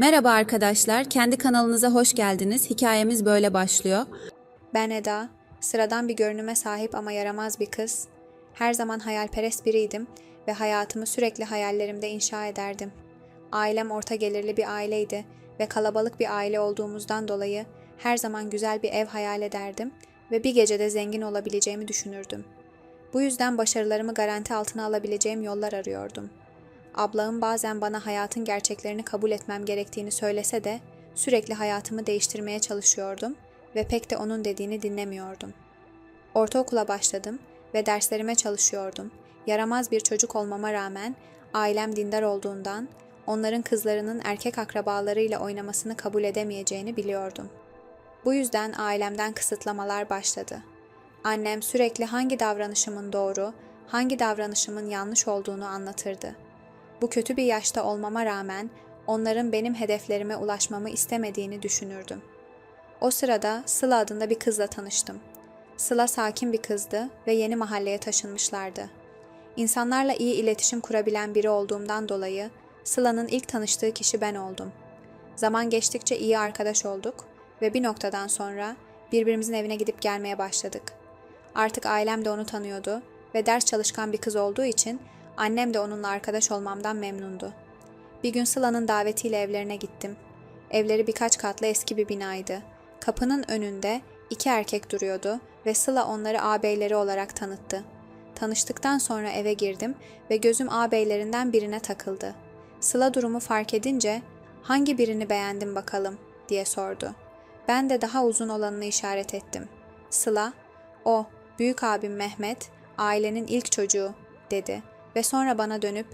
Merhaba arkadaşlar, kendi kanalınıza hoş geldiniz. Hikayemiz böyle başlıyor. Ben Eda, sıradan bir görünüme sahip ama yaramaz bir kız. Her zaman hayalperest biriydim ve hayatımı sürekli hayallerimde inşa ederdim. Ailem orta gelirli bir aileydi ve kalabalık bir aile olduğumuzdan dolayı her zaman güzel bir ev hayal ederdim ve bir gecede zengin olabileceğimi düşünürdüm. Bu yüzden başarılarımı garanti altına alabileceğim yollar arıyordum. Ablağım bazen bana hayatın gerçeklerini kabul etmem gerektiğini söylese de sürekli hayatımı değiştirmeye çalışıyordum ve pek de onun dediğini dinlemiyordum. Ortaokula başladım ve derslerime çalışıyordum. Yaramaz bir çocuk olmama rağmen ailem dindar olduğundan onların kızlarının erkek akrabalarıyla oynamasını kabul edemeyeceğini biliyordum. Bu yüzden ailemden kısıtlamalar başladı. Annem sürekli hangi davranışımın doğru, hangi davranışımın yanlış olduğunu anlatırdı. Bu kötü bir yaşta olmama rağmen onların benim hedeflerime ulaşmamı istemediğini düşünürdüm. O sırada Sıla adında bir kızla tanıştım. Sıla sakin bir kızdı ve yeni mahalleye taşınmışlardı. İnsanlarla iyi iletişim kurabilen biri olduğumdan dolayı Sıla'nın ilk tanıştığı kişi ben oldum. Zaman geçtikçe iyi arkadaş olduk ve bir noktadan sonra birbirimizin evine gidip gelmeye başladık. Artık ailem de onu tanıyordu ve ders çalışkan bir kız olduğu için annem de onunla arkadaş olmamdan memnundu. Bir gün Sıla'nın davetiyle evlerine gittim. Evleri birkaç katlı eski bir binaydı. Kapının önünde iki erkek duruyordu ve Sıla onları ağabeyleri olarak tanıttı. Tanıştıktan sonra eve girdim ve gözüm ağabeylerinden birine takıldı. Sıla durumu fark edince hangi birini beğendin bakalım diye sordu. Ben de daha uzun olanını işaret ettim. Sıla, o, büyük abim Mehmet, ailenin ilk çocuğu dedi ve sonra bana dönüp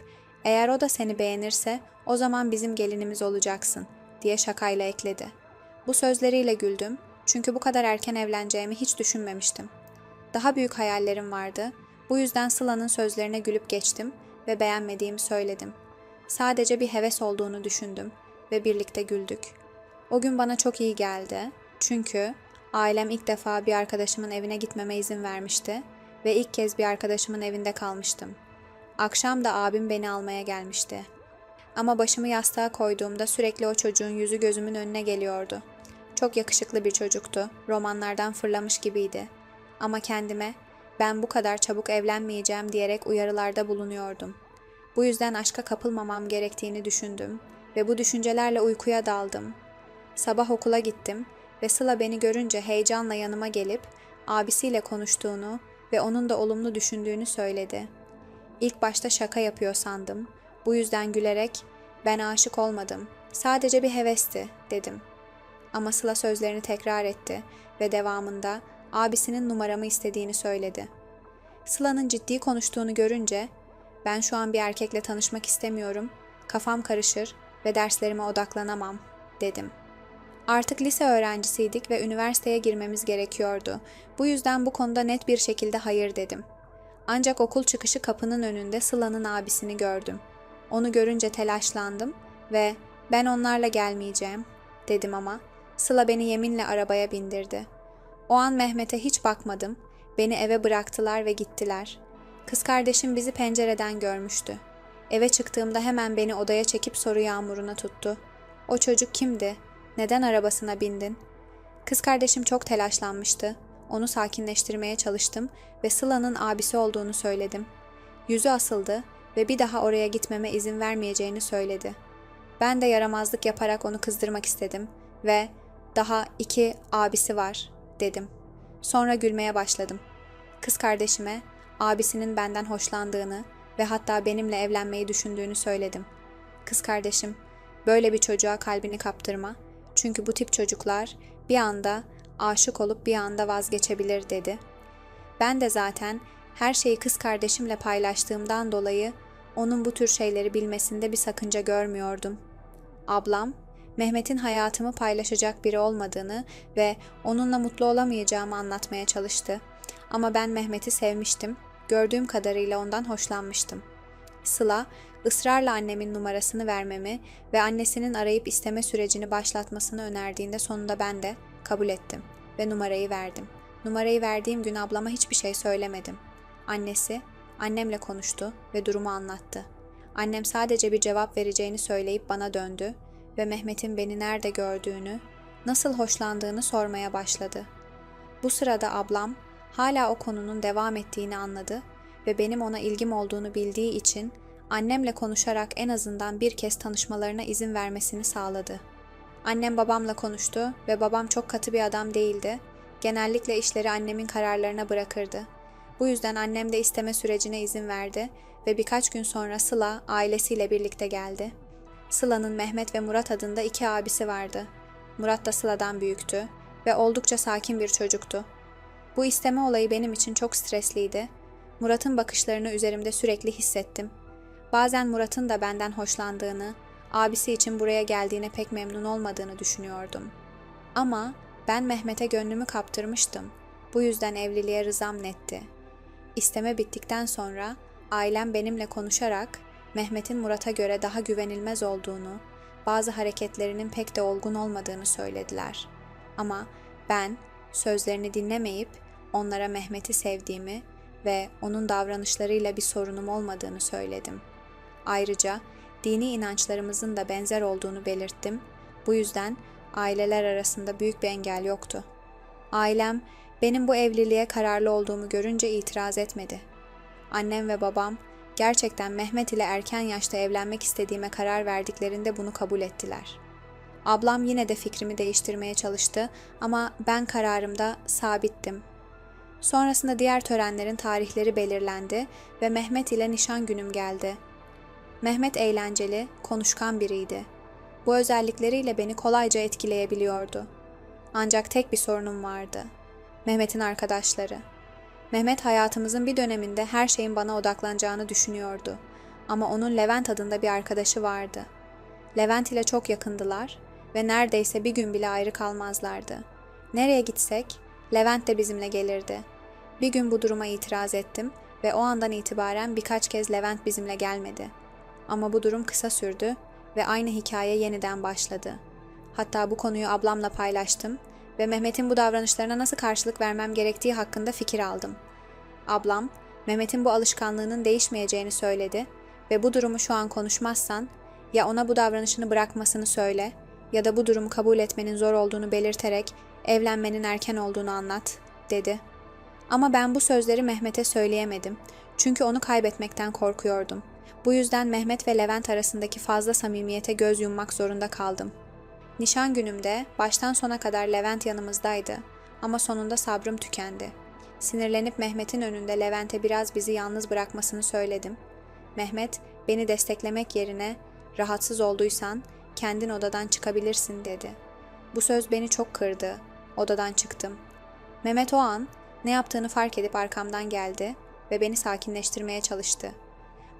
eğer o da seni beğenirse o zaman bizim gelinimiz olacaksın diye şakayla ekledi. Bu sözleriyle güldüm çünkü bu kadar erken evleneceğimi hiç düşünmemiştim. Daha büyük hayallerim vardı. Bu yüzden Sıla'nın sözlerine gülüp geçtim ve beğenmediğimi söyledim. Sadece bir heves olduğunu düşündüm ve birlikte güldük. O gün bana çok iyi geldi. Çünkü ailem ilk defa bir arkadaşımın evine gitmeme izin vermişti ve ilk kez bir arkadaşımın evinde kalmıştım. Akşam da abim beni almaya gelmişti. Ama başımı yastığa koyduğumda sürekli o çocuğun yüzü gözümün önüne geliyordu. Çok yakışıklı bir çocuktu. Romanlardan fırlamış gibiydi. Ama kendime ben bu kadar çabuk evlenmeyeceğim diyerek uyarılarda bulunuyordum. Bu yüzden aşka kapılmamam gerektiğini düşündüm ve bu düşüncelerle uykuya daldım. Sabah okula gittim ve Sıla beni görünce heyecanla yanıma gelip abisiyle konuştuğunu ve onun da olumlu düşündüğünü söyledi. İlk başta şaka yapıyor sandım. Bu yüzden gülerek ben aşık olmadım. Sadece bir hevesti dedim. Ama Sıla sözlerini tekrar etti ve devamında abisinin numaramı istediğini söyledi. Sıla'nın ciddi konuştuğunu görünce ben şu an bir erkekle tanışmak istemiyorum, kafam karışır ve derslerime odaklanamam dedim. Artık lise öğrencisiydik ve üniversiteye girmemiz gerekiyordu. Bu yüzden bu konuda net bir şekilde hayır dedim. Ancak okul çıkışı kapının önünde Sıla'nın abisini gördüm. Onu görünce telaşlandım ve ben onlarla gelmeyeceğim dedim ama Sıla beni yeminle arabaya bindirdi. O an Mehmet'e hiç bakmadım. Beni eve bıraktılar ve gittiler. Kız kardeşim bizi pencereden görmüştü. Eve çıktığımda hemen beni odaya çekip soru yağmuruna tuttu. O çocuk kimdi? Neden arabasına bindin? Kız kardeşim çok telaşlanmıştı. Onu sakinleştirmeye çalıştım ve Sıla'nın abisi olduğunu söyledim. Yüzü asıldı ve bir daha oraya gitmeme izin vermeyeceğini söyledi. Ben de yaramazlık yaparak onu kızdırmak istedim ve daha iki abisi var dedim. Sonra gülmeye başladım. Kız kardeşime abisinin benden hoşlandığını ve hatta benimle evlenmeyi düşündüğünü söyledim. Kız kardeşim, böyle bir çocuğa kalbini kaptırma. Çünkü bu tip çocuklar bir anda aşık olup bir anda vazgeçebilir dedi. Ben de zaten her şeyi kız kardeşimle paylaştığımdan dolayı onun bu tür şeyleri bilmesinde bir sakınca görmüyordum. Ablam, Mehmet'in hayatımı paylaşacak biri olmadığını ve onunla mutlu olamayacağımı anlatmaya çalıştı. Ama ben Mehmet'i sevmiştim, gördüğüm kadarıyla ondan hoşlanmıştım. Sıla, ısrarla annemin numarasını vermemi ve annesinin arayıp isteme sürecini başlatmasını önerdiğinde sonunda ben de kabul ettim ve numarayı verdim. Numarayı verdiğim gün ablama hiçbir şey söylemedim. Annesi, annemle konuştu ve durumu anlattı. Annem sadece bir cevap vereceğini söyleyip bana döndü ve Mehmet'in beni nerede gördüğünü, nasıl hoşlandığını sormaya başladı. Bu sırada ablam hala o konunun devam ettiğini anladı ve benim ona ilgim olduğunu bildiği için annemle konuşarak en azından bir kez tanışmalarına izin vermesini sağladı. Annem babamla konuştu ve babam çok katı bir adam değildi. Genellikle işleri annemin kararlarına bırakırdı. Bu yüzden annem de isteme sürecine izin verdi ve birkaç gün sonra Sıla ailesiyle birlikte geldi. Sıla'nın Mehmet ve Murat adında iki abisi vardı. Murat da Sıla'dan büyüktü ve oldukça sakin bir çocuktu. Bu isteme olayı benim için çok stresliydi. Murat'ın bakışlarını üzerimde sürekli hissettim. Bazen Murat'ın da benden hoşlandığını, abisi için buraya geldiğine pek memnun olmadığını düşünüyordum. Ama ben Mehmet'e gönlümü kaptırmıştım. Bu yüzden evliliğe rızam netti. İsteme bittikten sonra ailem benimle konuşarak Mehmet'in Murat'a göre daha güvenilmez olduğunu, bazı hareketlerinin pek de olgun olmadığını söylediler. Ama ben sözlerini dinlemeyip onlara Mehmet'i sevdiğimi ve onun davranışlarıyla bir sorunum olmadığını söyledim. Ayrıca dini inançlarımızın da benzer olduğunu belirttim. Bu yüzden aileler arasında büyük bir engel yoktu. Ailem benim bu evliliğe kararlı olduğumu görünce itiraz etmedi. Annem ve babam gerçekten Mehmet ile erken yaşta evlenmek istediğime karar verdiklerinde bunu kabul ettiler. Ablam yine de fikrimi değiştirmeye çalıştı ama ben kararımda sabittim. Sonrasında diğer törenlerin tarihleri belirlendi ve Mehmet ile nişan günüm geldi. Mehmet eğlenceli, konuşkan biriydi. Bu özellikleriyle beni kolayca etkileyebiliyordu. Ancak tek bir sorunum vardı. Mehmet'in arkadaşları. Mehmet hayatımızın bir döneminde her şeyin bana odaklanacağını düşünüyordu. Ama onun Levent adında bir arkadaşı vardı. Levent ile çok yakındılar ve neredeyse bir gün bile ayrı kalmazlardı. Nereye gitsek Levent de bizimle gelirdi. Bir gün bu duruma itiraz ettim ve o andan itibaren birkaç kez Levent bizimle gelmedi. Ama bu durum kısa sürdü ve aynı hikaye yeniden başladı. Hatta bu konuyu ablamla paylaştım ve Mehmet'in bu davranışlarına nasıl karşılık vermem gerektiği hakkında fikir aldım. Ablam, Mehmet'in bu alışkanlığının değişmeyeceğini söyledi ve bu durumu şu an konuşmazsan ya ona bu davranışını bırakmasını söyle ya da bu durumu kabul etmenin zor olduğunu belirterek evlenmenin erken olduğunu anlat, dedi. Ama ben bu sözleri Mehmet'e söyleyemedim. Çünkü onu kaybetmekten korkuyordum. Bu yüzden Mehmet ve Levent arasındaki fazla samimiyete göz yummak zorunda kaldım. Nişan günümde baştan sona kadar Levent yanımızdaydı ama sonunda sabrım tükendi. Sinirlenip Mehmet'in önünde Levent'e biraz bizi yalnız bırakmasını söyledim. Mehmet beni desteklemek yerine rahatsız olduysan kendin odadan çıkabilirsin dedi. Bu söz beni çok kırdı. Odadan çıktım. Mehmet o an ne yaptığını fark edip arkamdan geldi ve beni sakinleştirmeye çalıştı.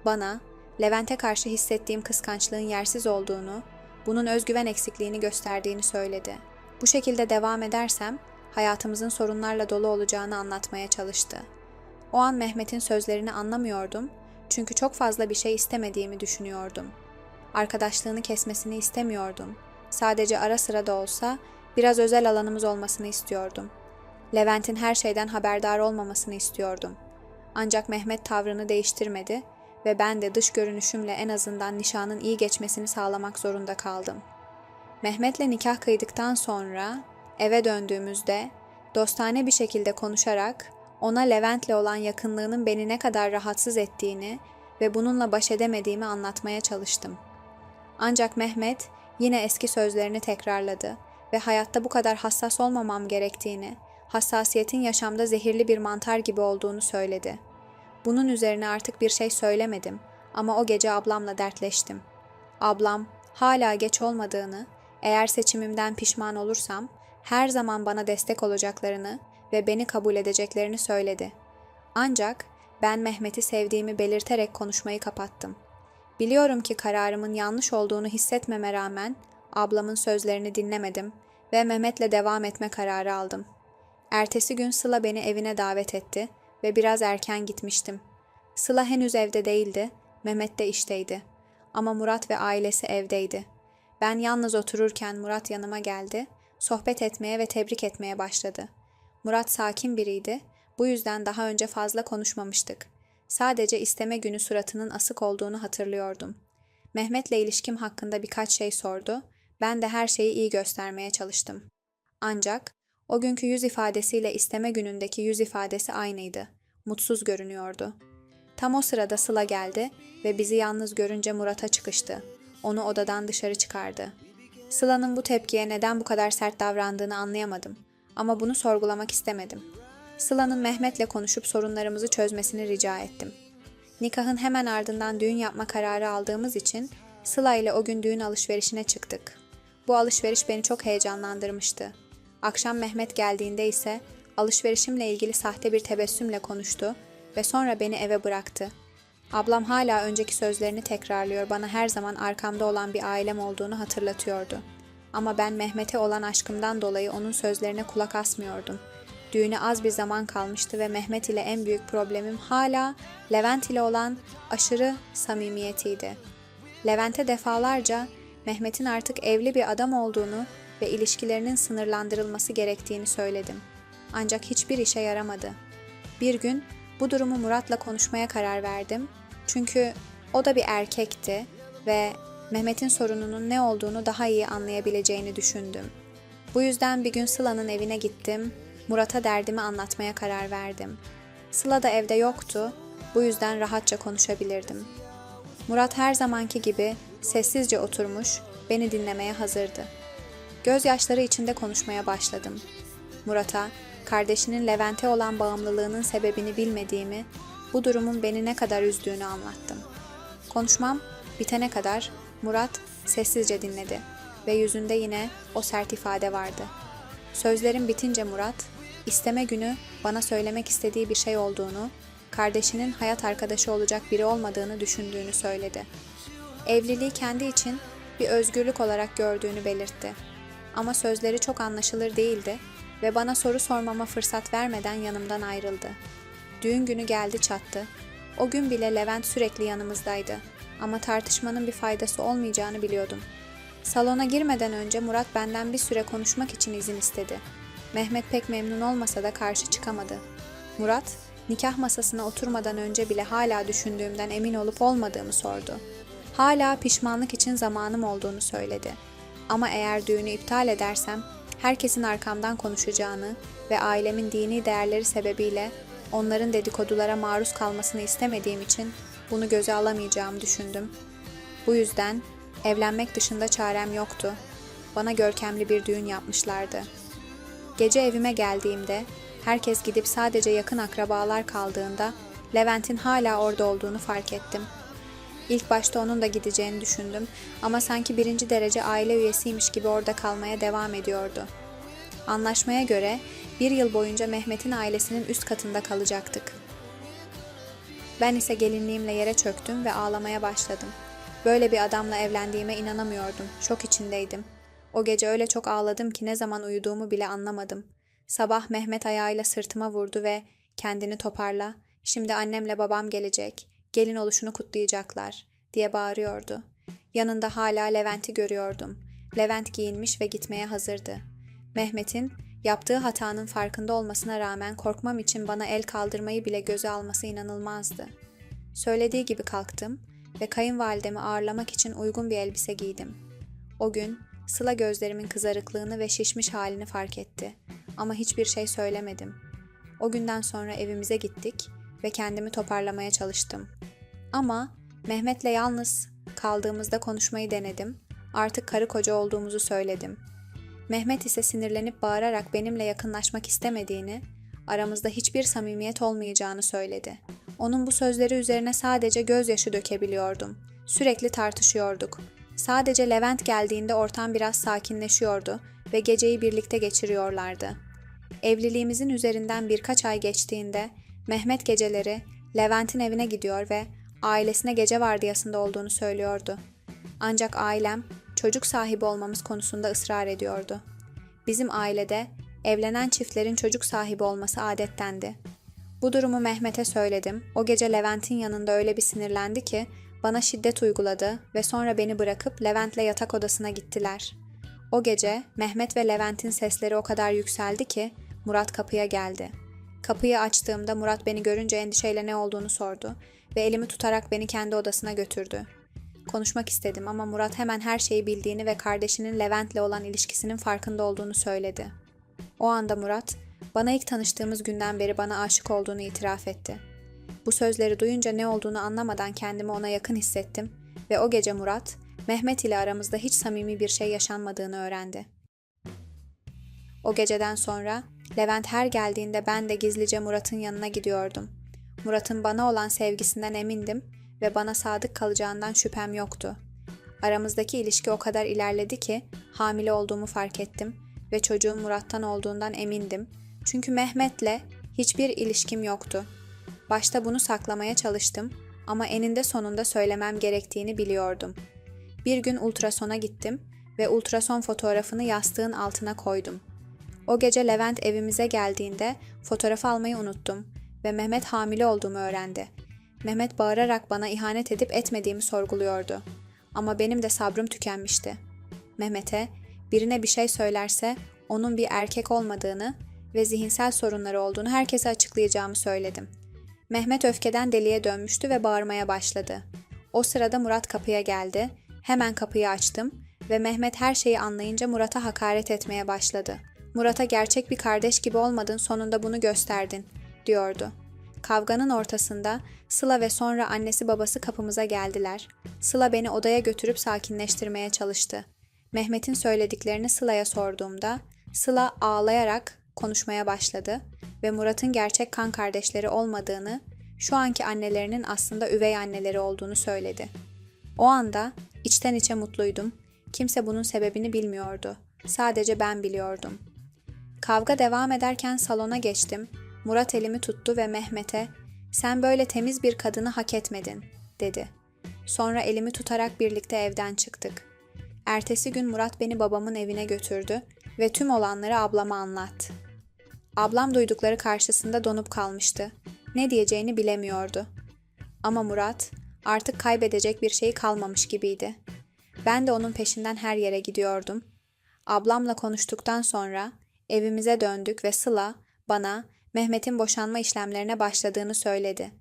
Bana Levent'e karşı hissettiğim kıskançlığın yersiz olduğunu, bunun özgüven eksikliğini gösterdiğini söyledi. Bu şekilde devam edersem hayatımızın sorunlarla dolu olacağını anlatmaya çalıştı. O an Mehmet'in sözlerini anlamıyordum çünkü çok fazla bir şey istemediğimi düşünüyordum. Arkadaşlığını kesmesini istemiyordum. Sadece ara sıra da olsa biraz özel alanımız olmasını istiyordum. Levent'in her şeyden haberdar olmamasını istiyordum. Ancak Mehmet tavrını değiştirmedi ve ben de dış görünüşümle en azından nişanın iyi geçmesini sağlamak zorunda kaldım. Mehmet'le nikah kıydıktan sonra eve döndüğümüzde dostane bir şekilde konuşarak ona Levent'le olan yakınlığının beni ne kadar rahatsız ettiğini ve bununla baş edemediğimi anlatmaya çalıştım. Ancak Mehmet yine eski sözlerini tekrarladı ve hayatta bu kadar hassas olmamam gerektiğini, hassasiyetin yaşamda zehirli bir mantar gibi olduğunu söyledi. Bunun üzerine artık bir şey söylemedim ama o gece ablamla dertleştim. Ablam hala geç olmadığını, eğer seçimimden pişman olursam her zaman bana destek olacaklarını ve beni kabul edeceklerini söyledi. Ancak ben Mehmet'i sevdiğimi belirterek konuşmayı kapattım. Biliyorum ki kararımın yanlış olduğunu hissetmeme rağmen ablamın sözlerini dinlemedim ve Mehmet'le devam etme kararı aldım. Ertesi gün Sıla beni evine davet etti ve biraz erken gitmiştim. Sıla henüz evde değildi, Mehmet de işteydi. Ama Murat ve ailesi evdeydi. Ben yalnız otururken Murat yanıma geldi, sohbet etmeye ve tebrik etmeye başladı. Murat sakin biriydi, bu yüzden daha önce fazla konuşmamıştık. Sadece isteme günü suratının asık olduğunu hatırlıyordum. Mehmet'le ilişkim hakkında birkaç şey sordu. Ben de her şeyi iyi göstermeye çalıştım. Ancak o günkü yüz ifadesiyle isteme günündeki yüz ifadesi aynıydı. Mutsuz görünüyordu. Tam o sırada Sıla geldi ve bizi yalnız görünce Murat'a çıkıştı. Onu odadan dışarı çıkardı. Sıla'nın bu tepkiye neden bu kadar sert davrandığını anlayamadım. Ama bunu sorgulamak istemedim. Sıla'nın Mehmet'le konuşup sorunlarımızı çözmesini rica ettim. Nikahın hemen ardından düğün yapma kararı aldığımız için Sıla ile o gün düğün alışverişine çıktık. Bu alışveriş beni çok heyecanlandırmıştı. Akşam Mehmet geldiğinde ise alışverişimle ilgili sahte bir tebessümle konuştu ve sonra beni eve bıraktı. Ablam hala önceki sözlerini tekrarlıyor, bana her zaman arkamda olan bir ailem olduğunu hatırlatıyordu. Ama ben Mehmet'e olan aşkımdan dolayı onun sözlerine kulak asmıyordum. Düğüne az bir zaman kalmıştı ve Mehmet ile en büyük problemim hala Levent ile olan aşırı samimiyetiydi. Levent'e defalarca Mehmet'in artık evli bir adam olduğunu ve ilişkilerinin sınırlandırılması gerektiğini söyledim. Ancak hiçbir işe yaramadı. Bir gün bu durumu Murat'la konuşmaya karar verdim. Çünkü o da bir erkekti ve Mehmet'in sorununun ne olduğunu daha iyi anlayabileceğini düşündüm. Bu yüzden bir gün Sıla'nın evine gittim. Murat'a derdimi anlatmaya karar verdim. Sıla da evde yoktu. Bu yüzden rahatça konuşabilirdim. Murat her zamanki gibi sessizce oturmuş, beni dinlemeye hazırdı. Gözyaşları içinde konuşmaya başladım. Murat'a kardeşinin Levent'e olan bağımlılığının sebebini bilmediğimi, bu durumun beni ne kadar üzdüğünü anlattım. Konuşmam bitene kadar Murat sessizce dinledi ve yüzünde yine o sert ifade vardı. Sözlerim bitince Murat, isteme günü bana söylemek istediği bir şey olduğunu, kardeşinin hayat arkadaşı olacak biri olmadığını düşündüğünü söyledi. Evliliği kendi için bir özgürlük olarak gördüğünü belirtti. Ama sözleri çok anlaşılır değildi ve bana soru sormama fırsat vermeden yanımdan ayrıldı. Düğün günü geldi çattı. O gün bile Levent sürekli yanımızdaydı ama tartışmanın bir faydası olmayacağını biliyordum. Salona girmeden önce Murat benden bir süre konuşmak için izin istedi. Mehmet pek memnun olmasa da karşı çıkamadı. Murat, nikah masasına oturmadan önce bile hala düşündüğümden emin olup olmadığımı sordu. Hala pişmanlık için zamanım olduğunu söyledi. Ama eğer düğünü iptal edersem herkesin arkamdan konuşacağını ve ailemin dini değerleri sebebiyle onların dedikodulara maruz kalmasını istemediğim için bunu göze alamayacağımı düşündüm. Bu yüzden evlenmek dışında çarem yoktu. Bana görkemli bir düğün yapmışlardı. Gece evime geldiğimde herkes gidip sadece yakın akrabalar kaldığında Levent'in hala orada olduğunu fark ettim. İlk başta onun da gideceğini düşündüm ama sanki birinci derece aile üyesiymiş gibi orada kalmaya devam ediyordu. Anlaşmaya göre bir yıl boyunca Mehmet'in ailesinin üst katında kalacaktık. Ben ise gelinliğimle yere çöktüm ve ağlamaya başladım. Böyle bir adamla evlendiğime inanamıyordum. Şok içindeydim. O gece öyle çok ağladım ki ne zaman uyuduğumu bile anlamadım. Sabah Mehmet ayağıyla sırtıma vurdu ve kendini toparla. Şimdi annemle babam gelecek. Gelin oluşunu kutlayacaklar diye bağırıyordu. Yanında hala Levent'i görüyordum. Levent giyinmiş ve gitmeye hazırdı. Mehmet'in yaptığı hatanın farkında olmasına rağmen korkmam için bana el kaldırmayı bile göze alması inanılmazdı. Söylediği gibi kalktım ve kayınvalidemi ağırlamak için uygun bir elbise giydim. O gün Sıla gözlerimin kızarıklığını ve şişmiş halini fark etti ama hiçbir şey söylemedim. O günden sonra evimize gittik ve kendimi toparlamaya çalıştım. Ama Mehmet'le yalnız kaldığımızda konuşmayı denedim. Artık karı koca olduğumuzu söyledim. Mehmet ise sinirlenip bağırarak benimle yakınlaşmak istemediğini, aramızda hiçbir samimiyet olmayacağını söyledi. Onun bu sözleri üzerine sadece gözyaşı dökebiliyordum. Sürekli tartışıyorduk. Sadece Levent geldiğinde ortam biraz sakinleşiyordu ve geceyi birlikte geçiriyorlardı. Evliliğimizin üzerinden birkaç ay geçtiğinde Mehmet geceleri Levent'in evine gidiyor ve ailesine gece vardiyasında olduğunu söylüyordu. Ancak ailem çocuk sahibi olmamız konusunda ısrar ediyordu. Bizim ailede evlenen çiftlerin çocuk sahibi olması adettendi. Bu durumu Mehmet'e söyledim. O gece Levent'in yanında öyle bir sinirlendi ki bana şiddet uyguladı ve sonra beni bırakıp Levent'le yatak odasına gittiler. O gece Mehmet ve Levent'in sesleri o kadar yükseldi ki Murat kapıya geldi. Kapıyı açtığımda Murat beni görünce endişeyle ne olduğunu sordu ve elimi tutarak beni kendi odasına götürdü. Konuşmak istedim ama Murat hemen her şeyi bildiğini ve kardeşinin Levent'le olan ilişkisinin farkında olduğunu söyledi. O anda Murat, bana ilk tanıştığımız günden beri bana aşık olduğunu itiraf etti. Bu sözleri duyunca ne olduğunu anlamadan kendimi ona yakın hissettim ve o gece Murat, Mehmet ile aramızda hiç samimi bir şey yaşanmadığını öğrendi. O geceden sonra Levent her geldiğinde ben de gizlice Murat'ın yanına gidiyordum. Murat'ın bana olan sevgisinden emindim ve bana sadık kalacağından şüphem yoktu. Aramızdaki ilişki o kadar ilerledi ki hamile olduğumu fark ettim ve çocuğun Murat'tan olduğundan emindim. Çünkü Mehmet'le hiçbir ilişkim yoktu. Başta bunu saklamaya çalıştım ama eninde sonunda söylemem gerektiğini biliyordum. Bir gün ultrasona gittim ve ultrason fotoğrafını yastığın altına koydum. O gece Levent evimize geldiğinde fotoğrafı almayı unuttum ve Mehmet hamile olduğumu öğrendi. Mehmet bağırarak bana ihanet edip etmediğimi sorguluyordu. Ama benim de sabrım tükenmişti. Mehmet'e birine bir şey söylerse onun bir erkek olmadığını ve zihinsel sorunları olduğunu herkese açıklayacağımı söyledim. Mehmet öfkeden deliye dönmüştü ve bağırmaya başladı. O sırada Murat kapıya geldi. Hemen kapıyı açtım ve Mehmet her şeyi anlayınca Murat'a hakaret etmeye başladı. Murat'a gerçek bir kardeş gibi olmadın sonunda bunu gösterdin, diyordu. Kavganın ortasında Sıla ve sonra annesi babası kapımıza geldiler. Sıla beni odaya götürüp sakinleştirmeye çalıştı. Mehmet'in söylediklerini Sıla'ya sorduğumda Sıla ağlayarak konuşmaya başladı ve Murat'ın gerçek kan kardeşleri olmadığını, şu anki annelerinin aslında üvey anneleri olduğunu söyledi. O anda içten içe mutluydum. Kimse bunun sebebini bilmiyordu. Sadece ben biliyordum. Kavga devam ederken salona geçtim. Murat elimi tuttu ve Mehmet'e "Sen böyle temiz bir kadını hak etmedin." dedi. Sonra elimi tutarak birlikte evden çıktık. Ertesi gün Murat beni babamın evine götürdü ve tüm olanları ablama anlattı. Ablam duydukları karşısında donup kalmıştı. Ne diyeceğini bilemiyordu. Ama Murat artık kaybedecek bir şey kalmamış gibiydi. Ben de onun peşinden her yere gidiyordum. Ablamla konuştuktan sonra evimize döndük ve Sıla bana Mehmet'in boşanma işlemlerine başladığını söyledi.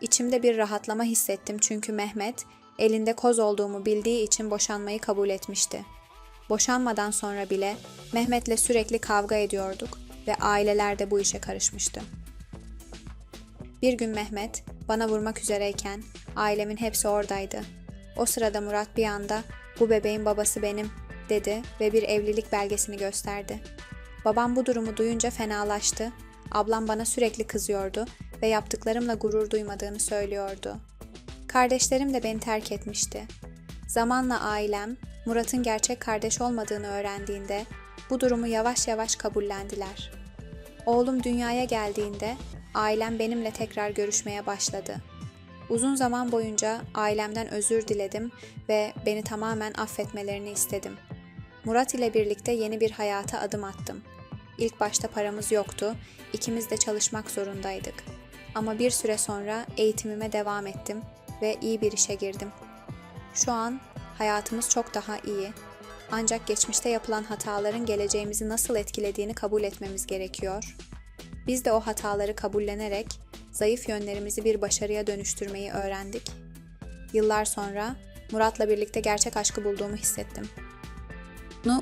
İçimde bir rahatlama hissettim çünkü Mehmet elinde koz olduğumu bildiği için boşanmayı kabul etmişti. Boşanmadan sonra bile Mehmet'le sürekli kavga ediyorduk ve aileler de bu işe karışmıştı. Bir gün Mehmet bana vurmak üzereyken ailemin hepsi oradaydı. O sırada Murat bir anda bu bebeğin babası benim dedi ve bir evlilik belgesini gösterdi. Babam bu durumu duyunca fenalaştı. Ablam bana sürekli kızıyordu ve yaptıklarımla gurur duymadığını söylüyordu. Kardeşlerim de beni terk etmişti. Zamanla ailem Murat'ın gerçek kardeş olmadığını öğrendiğinde bu durumu yavaş yavaş kabullendiler. Oğlum dünyaya geldiğinde ailem benimle tekrar görüşmeye başladı. Uzun zaman boyunca ailemden özür diledim ve beni tamamen affetmelerini istedim. Murat ile birlikte yeni bir hayata adım attım. İlk başta paramız yoktu, ikimiz de çalışmak zorundaydık. Ama bir süre sonra eğitimime devam ettim ve iyi bir işe girdim. Şu an hayatımız çok daha iyi. Ancak geçmişte yapılan hataların geleceğimizi nasıl etkilediğini kabul etmemiz gerekiyor. Biz de o hataları kabullenerek zayıf yönlerimizi bir başarıya dönüştürmeyi öğrendik. Yıllar sonra Murat'la birlikte gerçek aşkı bulduğumu hissettim.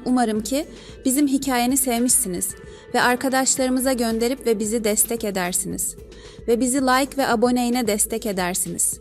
Umarım ki bizim hikayeni sevmişsiniz ve arkadaşlarımıza gönderip ve bizi destek edersiniz. Ve bizi like ve aboneyle destek edersiniz.